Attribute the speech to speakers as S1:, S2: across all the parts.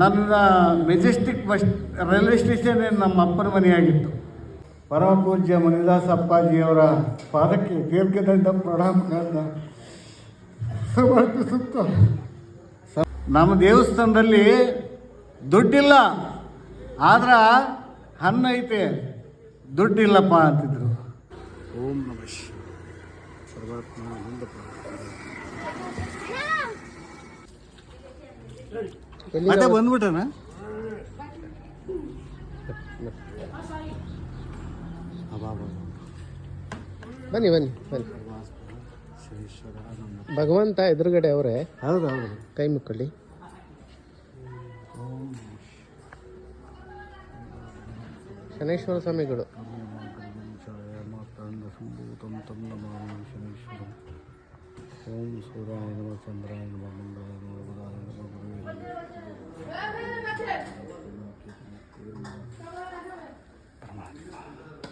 S1: ನನ್ನ Majestic bus railway station ನಮ್ಮ ಅಪ್ಪನ ಮನೆಯಾಗಿತ್ತು. ಪರಮ ಪೂಜ್ಯ ಮುನಿದಾಸ್ ಅಪ್ಪಾಜಿಯವರ ಪಾದಕ್ಕೆ ದೀರ್ಘದಂಡ ಪ್ರಣಾಮಗಳನ್ನು ಸಮರ್ಪಿಸುತ್ತ. ನಮ್ಮ ದೇವಸ್ಥಾನದಲ್ಲಿ ದುಡ್ಡಿಲ್ಲ ಆದ್ರೆ ಹಣ್ಣು ಐತೆ. ದುಡ್ಡಿಲ್ಲಪ್ಪ ಅಂತಿದ್ರು. ಓಂ ನಮ ಸರ್ವಾತ್ಮ ಮತ್ತೆ ಬಂದ್ಬಿಟ್ಟನ?
S2: ಬನ್ನಿ ಬನ್ನಿ ಬನ್ನಿ. ಭಗವಂತ ಎದುರುಗಡೆ ಅವರೇ.
S1: ಹೌದು ಹೌದು.
S2: ಕೈ ಮುಕ್ಕಳ್ಳಿ. ಶನೇಶ್ವರ ಸ್ವಾಮಿಗಳು.
S1: ಓಂ ಸೂರ್ಯ ನಮ ಚಂದ್ರಾಯ ನಮ ಮಂಗಳಾಯ ನಮ ಬುಧಾಯ ನಮ ಗುರುವೇ ನಮಃ.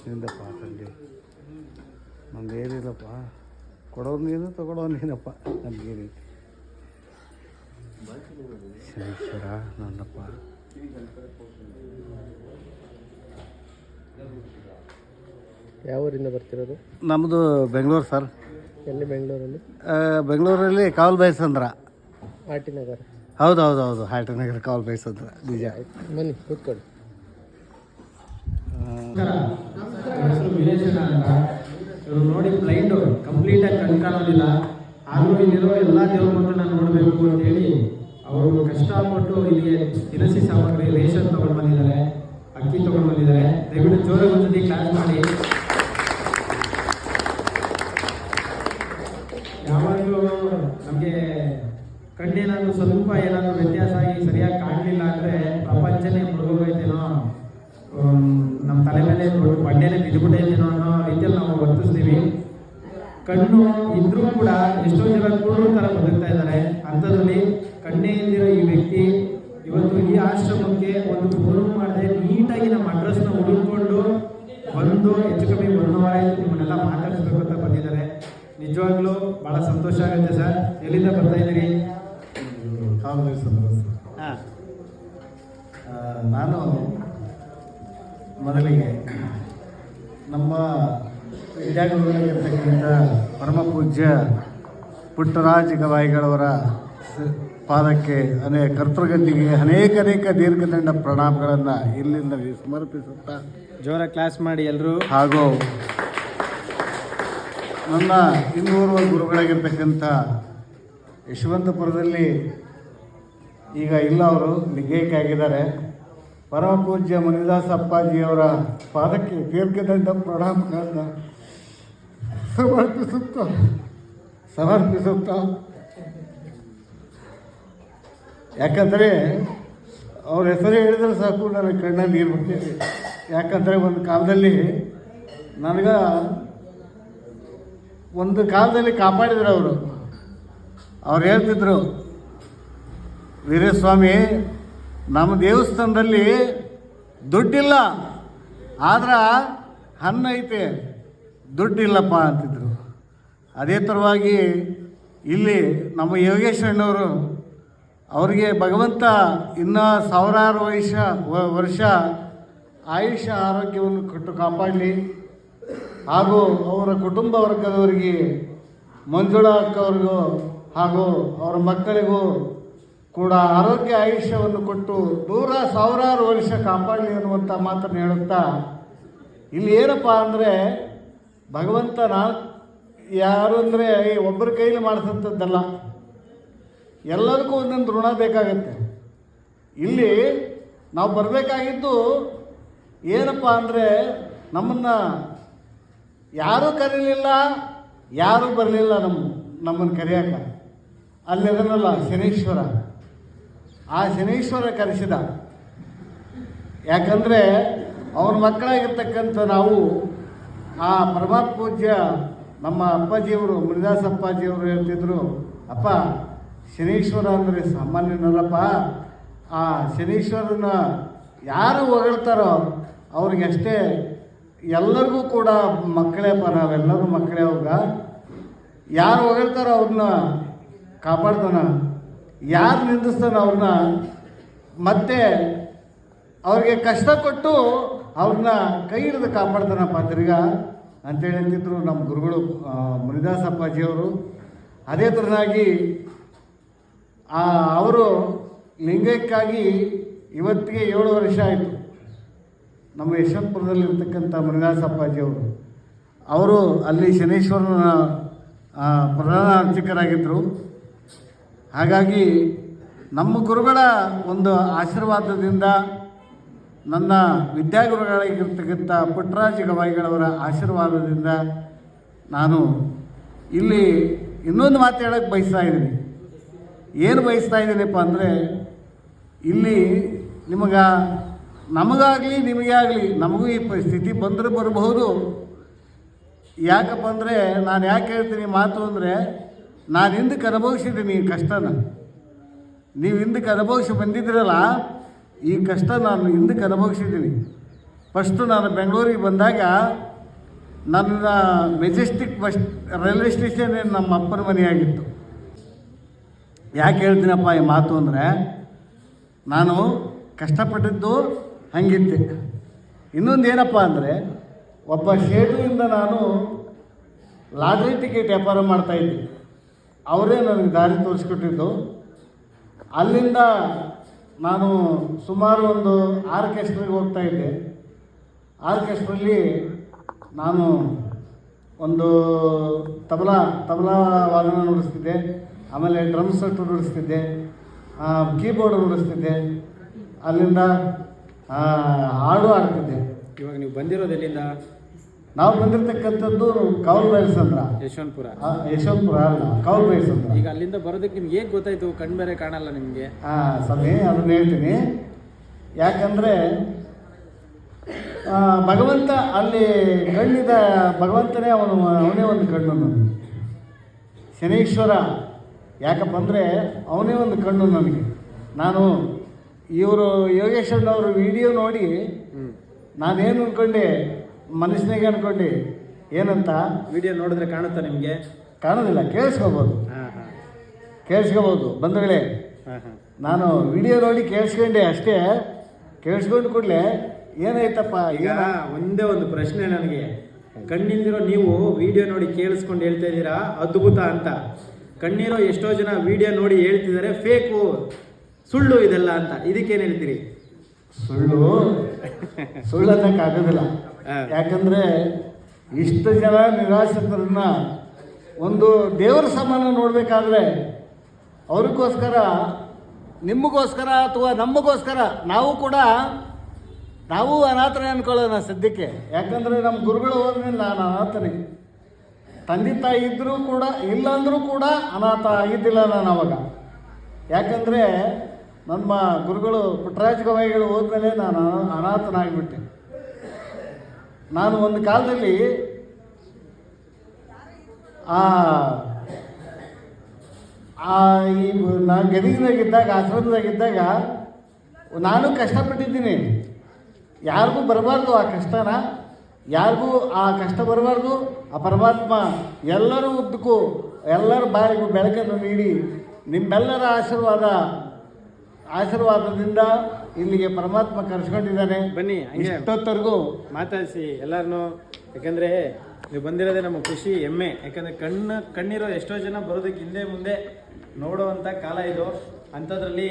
S1: ನಿಂದಪ್ಪ ತಂದೆ ಏನಿಲ್ಲಪ್ಪ ಕೊಡೋ ನೀನು ತಗೊಳೋ ನೀನಪ್ಪ. ನನಗೇನೈತಿ ಶನೇಶ್ವರ ನನ್ನಪ್ಪ.
S2: ಯಾವ ಊರಿಂದ ಬರ್ತಿರೋದು?
S1: ನಮ್ಮದು ಬೆಂಗಳೂರು ಸರ್.
S2: ಎಲ್ಲಿ ಬೆಂಗಳೂರಲ್ಲಿ?
S1: ಬೆಂಗಳೂರಲ್ಲಿ ಕಾವಲ್ ಬಯಸಂದ್ರ
S2: ಆರ್ ಟಿ ನಗರ.
S1: ಹೌದು ಹೌದು ಹೌದು ಹಾಟನಗರ ಕಾವಲ್ ಬಯಸಂದ್ರ ನಿಜ.
S2: ಬನ್ನಿ ಕೂತ್ಕೊಳ್ಳಿ.
S3: ಹೆಸರು ಅಂತ, ಇವ್ರು ನೋಡಿ ಬ್ಲೈಂಡು ಕಂಪ್ಲೀಟಾಗಿ ಕಣ್ ಕಾಣೋದಿಲ್ಲ ಆದರೂ ಇಲ್ಲಿರೋ ಎಲ್ಲ ದೇವ್ರ ಮಕ್ಕಳನ್ನ ನೋಡಬೇಕು ಅಂತೇಳಿ ಅವರು ಕಷ್ಟಪಟ್ಟು ಇಲ್ಲಿಗೆ ದಿನಸಿ ಸಾಮಗ್ರಿ, ರೇಷನ್ ತಗೊಂಡು ಬಂದಿದ್ದಾರೆ. ಅಕ್ಕಿ ತೊಗೊಂಡು ಬಂದಿದ್ದಾರೆ. ದಯವಿಟ್ಟು ಜೋರಾಗಿ ಒಂದ್ಸತಿ ಕ್ಲಾಸ್ ಮಾಡಿ. ಯಾವಾಗಲೂ ನಮಗೆ ಕಣ್ಣೇನಾದ್ರೂ ಸ್ವಲ್ಪ ಏನಾದರೂ ವ್ಯತ್ಯಾಸ ಆಗಿ ಸರಿಯಾಗಿ ಕಾಣಲಿಲ್ಲ ಅಂದರೆ ಪ್ರಪಂಚನೇ ಕಣ್ಣು ಇದ್ರೂ ಕೂಡ ಎಷ್ಟೋ ಜನ ಕೂಡ ಥರ ಬದುಕ್ತಾ ಇದ್ದಾರೆ. ಅಂಥದ್ರಲ್ಲಿ ಕಣ್ಣೇ ಇಲ್ದಿರೋ ಈ ವ್ಯಕ್ತಿ ಇವತ್ತು ಈ ಆಶ್ರಮಕ್ಕೆ ಒಂದು ಫೋನ್ ಮಾಡದೆ ನೀಟಾಗಿ ನಮ್ಮ ಅಡ್ರೆಸ್ನ ಹುಡುಕೊಂಡು ಬಂದು ಹೆಚ್ಚು ಕಮ್ಮಿ ಒಂದು ವಾರ ಆಯ್ತು ನಿಮ್ಮನ್ನೆಲ್ಲ ಮಾತಾಡಿಸ್ಬೇಕು ಅಂತ ಬಂದಿದ್ದಾರೆ. ನಿಜವಾಗ್ಲೂ ಭಾಳ ಸಂತೋಷ ಆಗುತ್ತೆ ಸರ್. ಎಲ್ಲಿಂದ ಬರ್ತಾ ಇದ್ದೀರಿ?
S1: ಹಾಂ. ನಾನು ಮೊದಲಿಗೆ ನಮ್ಮ ವಿದ್ಯಾಗುರುಗಳಿರ್ತಕ್ಕಂಥ ಪರಮ ಪೂಜ್ಯ ಪುಟ್ಟರಾಜ ಗವಾಯಿಗಳವರ ಪಾದಕ್ಕೆ ಅನೇಕ ಕರ್ತೃಗತಿಗೆ ಅನೇಕ ಅನೇಕ ದೀರ್ಘದಂಡ ಪ್ರಣಾಮಗಳನ್ನು ಇಲ್ಲಿಂದ ಸಮರ್ಪಿಸುತ್ತಾ
S3: ಜೋರ ಕ್ಲಾಸ್ ಮಾಡಿ ಎಲ್ಲರೂ
S1: ಹಾಗೂ ನನ್ನ ಇನ್ನೂರು ಗುರುಗಳಾಗಿರ್ತಕ್ಕಂಥ ಯಶವಂತಪುರದಲ್ಲಿ ಈಗ ಇಲ್ಲ ಅವರು ನಿಗೇಕೆ ಆಗಿದ್ದಾರೆ ಪರಮ ಪೂಜ್ಯ ಮುನಿದಾಸ ಅಪ್ಪಾಜಿಯವರ ಪಾದಕ್ಕೆ ದೀರ್ಘದಂಡ ಪ್ರಣಾಮಗಳನ್ನು ಸಮರ್ಪಿಸುತ್ತ? ಸಮರ್ಪಿಸುತ್ತ? ಯಾಕಂದರೆ ಅವ್ರ ಹೆಸರು ಹೇಳಿದ್ರೆ ಸಾಕು ನನಗೆ ಕಣ್ಣ ನೀರು ಬರ್ತೀವಿ ಯಾಕಂದರೆ ಒಂದು ಕಾಲದಲ್ಲಿ ನನಗೆ ಒಂದು ಕಾಲದಲ್ಲಿ ಕಾಪಾಡಿದ್ರು ಅವರು. ಅವ್ರು ಹೇಳ್ತಿದ್ರು, ವೀರಸ್ವಾಮಿ, ನಮ್ಮ ದೇವಸ್ಥಾನದಲ್ಲಿ ದುಡ್ಡಿಲ್ಲ, ಆದ್ರೆ ಹಣ್ಣು ದುಡ್ಡಿಲ್ಲಪ್ಪ ಅಂತಿದ್ರು. ಅದೇ ಥರವಾಗಿ ಇಲ್ಲಿ ನಮ್ಮ ಯೋಗೇಶ್ವರಣ್ಣವರು ಅವರಿಗೆ ಭಗವಂತ ಇನ್ನೂ ಸಾವಿರಾರು ವಯಸ್ಸ ವರ್ಷ ಆಯುಷ್ಯ ಆರೋಗ್ಯವನ್ನು ಕೊಟ್ಟು ಕಾಪಾಡಲಿ. ಹಾಗೂ ಅವರ ಕುಟುಂಬ ವರ್ಗದವರಿಗೆ ಮಂಜುಳಾ ಅಕ್ಕವ್ರಿಗೂ ಹಾಗೂ ಅವರ ಮಕ್ಕಳಿಗೂ ಕೂಡ ಆರೋಗ್ಯ ಆಯುಷ್ಯವನ್ನು ಕೊಟ್ಟು ನೂರ ಸಾವಿರಾರು ವರ್ಷ ಕಾಪಾಡಲಿ ಅನ್ನುವಂಥ ಮಾತನ್ನು ಹೇಳುತ್ತಾ, ಇಲ್ಲಿ ಏನಪ್ಪ ಅಂದರೆ ಭಗವಂತ ಯಾರು ಅಂದರೆ ಒಬ್ಬರ ಕೈಲಿ ಮಾಡಿಸಂಥದ್ದಲ್ಲ ಎಲ್ಲದಕ್ಕೂ ಒಂದೊಂದು ಋಣ ಬೇಕಾಗತ್ತೆ. ಇಲ್ಲಿ ನಾವು ಬರಬೇಕಾಗಿದ್ದು ಏನಪ್ಪ ಅಂದರೆ ನಮ್ಮನ್ನು ಯಾರೂ ಕರೀಲಿಲ್ಲ, ಯಾರೂ ಬರಲಿಲ್ಲ ನಮ್ಮ ನಮ್ಮನ್ನು ಕರೆಯಕ್ಕ ಅಲ್ಲಿ ಅದನ್ನಲ್ಲ ಶನೀಶ್ವರ. ಆ ಶನೀಶ್ವರ ಕರೆಸಿದ. ಯಾಕಂದರೆ ಅವ್ರ ಮಕ್ಕಳಾಗಿರ್ತಕ್ಕಂಥ ನಾವು ಆ ಪರಮಾತ್ಮ ಪೂಜ್ಯ ನಮ್ಮ ಅಪ್ಪಾಜಿಯವರು ಮುರಿದಾಸ ಅಪ್ಪಾಜಿಯವರು ಹೇಳ್ತಿದ್ರು, ಅಪ್ಪ, ಶನೀಶ್ವರ ಅಂದರೆ ಸಾಮಾನ್ಯನಲ್ಲಪ್ಪ ಆ ಶನೀಶ್ವರನ ಯಾರು ಹೊಗಳ್ತಾರೋ ಅವ್ರಿಗಷ್ಟೇ ಎಲ್ಲರಿಗೂ ಕೂಡ ಮಕ್ಕಳೇಪ್ಪ ನಾವೆಲ್ಲರೂ ಮಕ್ಕಳೇ ಅವಾಗ. ಯಾರು ಹೊಗಳ್ತಾರೋ ಅವ್ರನ್ನ ಕಾಪಾಡ್ತಾನ. ಯಾರು ನಿಂದಿಸ್ತಾನ ಅವ್ರನ್ನ ಮತ್ತೆ ಅವ್ರಿಗೆ ಕಷ್ಟ ಕೊಟ್ಟು ಅವ್ರನ್ನ ಕೈ ಹಿಡಿದು ಕಾಪಾಡ್ತಾನಪ್ಪ ತಿರ್ಗ. ಅಂತೇಳಿ ಅಂತಿದ್ರು ನಮ್ಮ ಗುರುಗಳು ಆ, ಮುನಿದಾಸ್ ಅಪ್ಪಾಜಿಯವರು ಅದೇ ಥರನಾಗಿ ಅವರು ಲಿಂಗಕ್ಕಾಗಿ ಇವತ್ತಿಗೆ ಏಳು ವರ್ಷ ಆಯಿತು. ನಮ್ಮ ಯಶವಂತಪುರದಲ್ಲಿರ್ತಕ್ಕಂಥ ಮುನಿದಾಸ್ ಅಪ್ಪಾಜಿಯವರು ಅವರು. ಅಲ್ಲಿ ಶನೇಶ್ವರನ ಪ್ರಧಾನ ಅರ್ಚಕರಾಗಿದ್ದರು ಹಾಗಾಗಿ ನಮ್ಮ ಗುರುಗಳ ಒಂದು ಆಶೀರ್ವಾದದಿಂದ ನನ್ನ ವಿದ್ಯಾಗುರುಗಳಾಗಿರ್ತಕ್ಕಂಥ ಪುಟ್ಟರಾಜ ಗವಾಯಿಗಳವರ ಆಶೀರ್ವಾದದಿಂದ ನಾನು ಇಲ್ಲಿ ಇನ್ನೊಂದು ಮಾತು ಹೇಳಕ್ಕೆ ಬಯಸ್ತಾ ಇದ್ದೀನಿ. ಏನು ಬಯಸ್ತಾ ಇದ್ದೀನಪ್ಪ ಅಂದರೆ, ಇಲ್ಲಿ ನಿಮಗ, ನಮಗಾಗಲಿ ನಿಮಗೆ ಆಗಲಿ ನಮಗೂ ಈ ಪರಿಸ್ಥಿತಿ ಬಂದರೆ ಬರಬಹುದು. ಯಾಕಪ್ಪ ಅಂದರೆ, ನಾನು ಯಾಕೆ ಹೇಳ್ತೀನಿ ಮಾತು ಅಂದರೆ ನಾನು ಹಿಂದಕ್ಕೆ ಅನುಭವಿಸಿದ್ದೀನಿ ಕಷ್ಟನ. ನೀವು ಹಿಂದಕ್ಕೆ ಅನುಭವಿಸಿ ಬಂದಿದ್ದೀರಲ್ಲ ಈ ಕಷ್ಟ ನಾನು ಹಿಂದಕ್ಕೆ ಅನುಭವಿಸಿದ್ದೀನಿ. ಫಸ್ಟು ನಾನು ಬೆಂಗಳೂರಿಗೆ ಬಂದಾಗ ನನ್ನ ಮೆಜೆಸ್ಟಿಕ್ ಬಸ್ ರೈಲ್ವೆ ಸ್ಟೇಷನ್ ನಮ್ಮ ಅಪ್ಪನ ಮನೆಯಾಗಿತ್ತು ಯಾಕೆ ಹೇಳ್ತೀನಪ್ಪ ಈ ಮಾತು ಅಂದರೆ, ನಾನು ಕಷ್ಟಪಟ್ಟಿದ್ದು ಹಂಗಿತ್ತೆ ಇನ್ನೊಂದು ಏನಪ್ಪ ಅಂದರೆ, ಒಬ್ಬ ಶೇಟುವಿಂದ ನಾನು ಲಾಟ್ರಿ ಟಿಕೆಟ್ ವ್ಯಾಪಾರ ಮಾಡ್ತಾಯಿದ್ದೆ ಅವರೇ ನನಗೆ ದಾರಿ ತೋರಿಸ್ಕೊಟ್ಟಿದ್ದು. ಅಲ್ಲಿಂದ ನಾನು ಸುಮಾರು ಒಂದು ಆರ್ಕೆಸ್ಟ್ರಿಗೆ ಹೋಗ್ತಾ ಇದ್ದೆ. ಆರ್ಕೆಸ್ಟ್ರಲ್ಲಿ ನಾನು ಒಂದು ತಬಲಾ ತಬಲಾ ವಾದನ ನುಡಿಸ್ತಿದ್ದೆ. ಆಮೇಲೆ ಡ್ರಮ್ ಸೆಟ್ ನುಡಿಸ್ತಿದ್ದೆ. ಕೀಬೋರ್ಡ್ ನುಡಿಸ್ತಿದ್ದೆ. ಅಲ್ಲಿಂದ ಹಾಡು ಆಡ್ತಿದ್ದೆ
S3: ಇವಾಗ ನೀವು ಬಂದಿರೋದು ಎಲ್ಲಿಂದ?
S1: ನಾವು ಬಂದಿರತಕ್ಕಂಥದ್ದು ಕೌಲ್ ಬೈಲ್ಸ್ ಅಂದ್ರ
S3: ಯಶವಂತಪುರ.
S1: ಯಶವಂತಪುರ ಅಲ್ಲ ಕೌಲ್ ಬೈಲ್ಸ್ ಅಂದ್ರ
S3: ಈಗ ಅಲ್ಲಿಂದ ಬರೋದಕ್ಕೆ ನಿಮ್ಗೆ ಹೇಗೆ ಗೊತ್ತಾಯ್ತು? ಕಣ್ಣು ಬೇರೆ ಕಾಣಲ್ಲ ನಿಮಗೆ.
S1: ಹಾಂ ಸಮಯ ಅದನ್ನ ಹೇಳ್ತೀನಿ. ಯಾಕಂದರೆ ಭಗವಂತ ಅಲ್ಲಿ ಕಣ್ಣಿದ ಭಗವಂತನೇ ಅವನು ಅವನೇ ಒಂದು ಕಣ್ಣು ನನಗೆ. ಶನೀಶ್ವರ ಯಾಕಪ್ಪ ಅಂದರೆ ಅವನೇ ಒಂದು ಕಣ್ಣು ನನಗೆ. ನಾನು ಇವರು ಯೋಗೇಶ್ವರನವರು ವಿಡಿಯೋ ನೋಡಿ ನಾನೇನು ಅಂದ್ಕೊಂಡೆ ಮನಸ್ಸಿನಾಗೆ ಅನ್ಕೊಂಡು ಏನಂತ?
S3: ವಿಡಿಯೋ ನೋಡಿದ್ರೆ ಕಾಣುತ್ತಾ ನಿಮಗೆ?
S1: ಕಾಣೋದಿಲ್ಲ ಕೇಳಿಸ್ಕೋಬೋದು.
S3: ಹಾಂ ಹಾಂ.
S1: ಕೇಳಿಸ್ಕೋಬೋದು. ಬಂಧುಗಳೇ
S3: ಹಾಂ ಹಾಂ.
S1: ನಾನು ವಿಡಿಯೋ ನೋಡಿ ಕೇಳಿಸ್ಕೊಂಡೆ ಅಷ್ಟೇ. ಕೇಳಿಸ್ಕೊಂಡು ಕೂಡಲೇ ಏನಾಯ್ತಪ್ಪ
S3: ಈಗ ಒಂದೇ ಒಂದು ಪ್ರಶ್ನೆ ನನಗೆ. ಕಣ್ಣಿಲ್ದಿರೋ ನೀವು ವಿಡಿಯೋ ನೋಡಿ ಕೇಳಿಸ್ಕೊಂಡು ಹೇಳ್ತಾ ಇದ್ದೀರಾ? ಅದ್ಭುತ ಅಂತ. ಕಣ್ಣಿರೋ ಎಷ್ಟೋ ಜನ ವಿಡಿಯೋ ನೋಡಿ ಹೇಳ್ತಿದ್ದಾರೆ ಫೇಕು ಸುಳ್ಳು ಇದೆಲ್ಲ ಅಂತ. ಇದಕ್ಕೇನು ಹೇಳ್ತೀರಿ?
S1: ಸುಳ್ಳು? ಸುಳ್ಳು ಅನ್ನೋಕ್ಕಾಗೋದಿಲ್ಲ
S3: ಹಾ.
S1: ಯಾಕಂದರೆ ಇಷ್ಟು ಜನ ನಿರಾಶ್ರಿತರನ್ನ ಒಂದು ದೇವರ ಸಮಾನ ನೋಡಬೇಕಾದ್ರೆ ಅವ್ರಿಗೋಸ್ಕರ ನಿಮಗೋಸ್ಕರ ಅಥವಾ ನಮಗೋಸ್ಕರ ನಾವು ಕೂಡ ನಾವು ಅನಾಥನೇ ಅನ್ಕೊಳ್ಳೋಣ ಸದ್ಯಕ್ಕೆ. ಯಾಕಂದರೆ ನಮ್ಮ ಗುರುಗಳು ಹೋದ್ಮೇಲೆ ನಾನು ಅನಾಥನೇ. ತಂದೆ ತಾಯಿ ಇದ್ದರೂ ಕೂಡ, ಇಲ್ಲಾಂದ್ರೂ ಕೂಡ ಅನಾಥ ಆಗಿದ್ದಿಲ್ಲ ನಾನು ಅವಾಗ. ಯಾಕಂದರೆ ನಮ್ಮ ಗುರುಗಳು ಪುಟ್ಟರಾಜ ಗವಾಯಿಗಳು ಹೋದ್ಮೇಲೆ ನಾನು ಅನಾಥನಾಗಿಬಿಟ್ಟೆ. ನಾನು ಒಂದು ಕಾಲದಲ್ಲಿ ಆ ಈ ನಾನು ಗದಗಿನಾಗಿದ್ದಾಗ ಆಶ್ರಮದಾಗಿದ್ದಾಗ ನಾನು ಕಷ್ಟಪಟ್ಟಿದ್ದೀನಿ. ಯಾರಿಗೂ ಬರಬಾರ್ದು ಆ ಕಷ್ಟನ. ಯಾರಿಗೂ ಆ ಕಷ್ಟ ಬರಬಾರ್ದು, ಆ ಪರಮಾತ್ಮ ಎಲ್ಲರೂ ಉದ್ದಕ್ಕೂ, ಎಲ್ಲರ ಬಾರಿಗೂ ಬೆಳಕನ್ನು ನೀಡಿ ನಿಮ್ಮೆಲ್ಲರ ಆಶೀರ್ವಾದ, ಆಶೀರ್ವಾದದಿಂದ ಇಲ್ಲಿಗೆ ಪರಮಾತ್ಮ ಕರೆಸ್ಕೊಂಡಿದ್ದಾನೆ.
S3: ಬನ್ನಿ ಹಂಗೆ
S1: ಇಷ್ಟೊತ್ತರೆಗೂ
S3: ಮಾತಾಡಿಸಿ ಎಲ್ಲಾರನು. ಯಾಕಂದ್ರೆ ನೀವು ಬಂದಿರೋದೆ ನಮ್ಮ ಖುಷಿ ಹೆಮ್ಮೆ. ಯಾಕಂದ್ರೆ ಕಣ್ಣು ಕಣ್ಣಿರೋ ಎಷ್ಟೋ ಜನ ಬರೋದಕ್ಕೆ ಹಿಂದೆ ಮುಂದೆ ನೋಡುವಂತ ಕಾಲ ಇದು. ಅಂಥದ್ರಲ್ಲಿ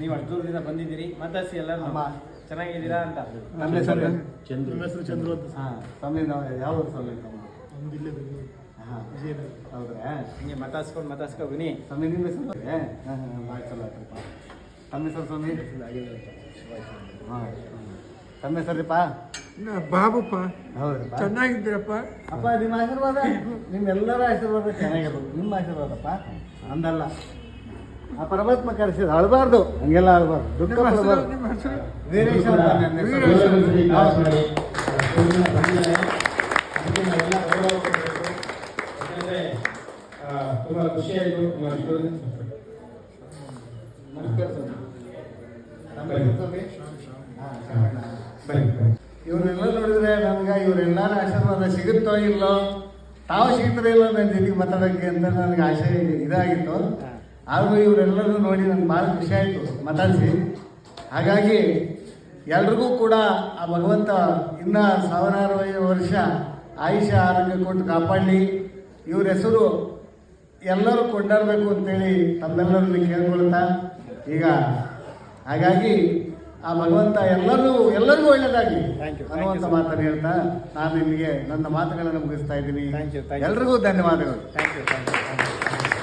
S3: ನೀವು ಅಷ್ಟು ದೂರದಿಂದ ಬಂದಿದ್ದೀರಿ. ಮಾತಾಡಿಸಿ ಎಲ್ಲ
S1: ಅಮ್ಮ.
S3: ಚೆನ್ನಾಗಿದ್ದೀರಾ ಅಂತ.
S1: ನಮ್ಮ ಹೆಸರು
S3: ಚಂದ್ರು
S1: ಹಾಂ. ಸ್ವಾಮಿ ನಾವು ಯಾವ ಊರು ಸ್ವಾಮಿ ತಮ್ಮ ಹಾಂ. ಹೌದ್ರಾ?
S3: ಹಿಂಗೆ ಮಾತಾಡ್ಸ್ಕೊಂಡು ಮಾತಾಡ್ಸ್ಕೊ ಬನ್ನಿ.
S1: ಸ್ವಾಮಿ ನಿಮ್ಮ ಹೆಸರು ಹಾಂ ಹಾಂ ಭಾಳ ಚಲೋ ಆಯ್ತಪ್ಪ ತಮ್ಮ ಹೆಸರು ಸ್ವಾಮಿ? ಹಾಂ ತಮ್ಮ ಹೆಸರಿಪ್ಪ?
S4: ಬಾಬುಪ್ಪ.
S1: ಹೌದಪ್ಪ.
S4: ಚೆನ್ನಾಗಿದ್ದೀರಪ್ಪ?
S1: ಅಪ್ಪ ನಿಮ್ಮ ಆಶೀರ್ವಾದ? ನಿಮ್ಮೆಲ್ಲರ ಆಶೀರ್ವಾದ ಚೆನ್ನಾಗಿರೋದು. ನಿಮ್ಮ ಆಶೀರ್ವಾದಪ್ಪ? ಅಂದಲ್ಲ. ಆ ಪರಮಾತ್ಮ ಕರೆಸಿದ ಅಳಬಾರ್ದು. ಹಂಗೆಲ್ಲ ಅಳಬಾರ್ದು. ದುಃಖ ಪಡಬಾರ್ದು. ವೀರೇಶ ಅಂತ ನನ್ನ ಹೆಸರು.
S3: ಖುಷಿಯಾಯಿತು
S1: ನಮಸ್ಕಾರ ಸ್ವಾಮಿ. ನಮ್ಮ ಹೆಸರು ಸ್ವಾಮಿ? ಹಾಂ, ಶರಣ. ಇವರೆಲ್ಲ ನೋಡಿದ್ರೆ ನಮ್ಗೆ ಇವರೆಲ್ಲರ ಆಶೀರ್ವಾದ ಸಿಗುತ್ತೋ ಇಲ್ಲೋ ತಾವು ಸಿಗ್ತಾರೆ ಇಲ್ಲೋ ನನ್ನ ಜೊತೆಗೆ ಮಾತಾಡೋಕ್ಕೆ ಅಂತ ನನಗೆ ಆಸೆ ಇದಾಗಿತ್ತು. ಆದರೂ ಇವರೆಲ್ಲರೂ ನೋಡಿ ನನಗೆ ಭಾಳ ಖುಷಿ ಆಯಿತು ಮಾತಾಡಿಸಿ. ಹಾಗಾಗಿ ಎಲ್ರಿಗೂ ಕೂಡ ಆ ಭಗವಂತ ಇನ್ನ ಸಾವಿರಾರು ವರ್ಷ ಆಯುಷ ಆರೋಗ್ಯ ಕೊಟ್ಟು ಕಾಪಾಡಲಿ. ಇವ್ರ ಹೆಸರು ಎಲ್ಲರೂ ಕೊಂಡಾಡಬೇಕು ಅಂತೇಳಿ ತಮ್ಮೆಲ್ಲರಲ್ಲಿ ಕೇಳ್ಕೊಳ್ತಾ ಈಗ. ಹಾಗಾಗಿ ಆ ಭಗವಂತ ಎಲ್ಲರೂ ಎಲ್ಲರಿಗೂ
S3: ಒಳ್ಳೆಯದಾಗಿ.
S1: ಅನ್ನುವಂಥ ಮಾತನ್ನು ಹೇಳ್ತಾ ನಾನು ನಿಮಗೆ ನನ್ನ ಮಾತುಗಳನ್ನು ಮುಗಿಸ್ತಾ ಇದ್ದೀನಿ. ಎಲ್ರಿಗೂ ಧನ್ಯವಾದಗಳು.
S3: Thank you thank you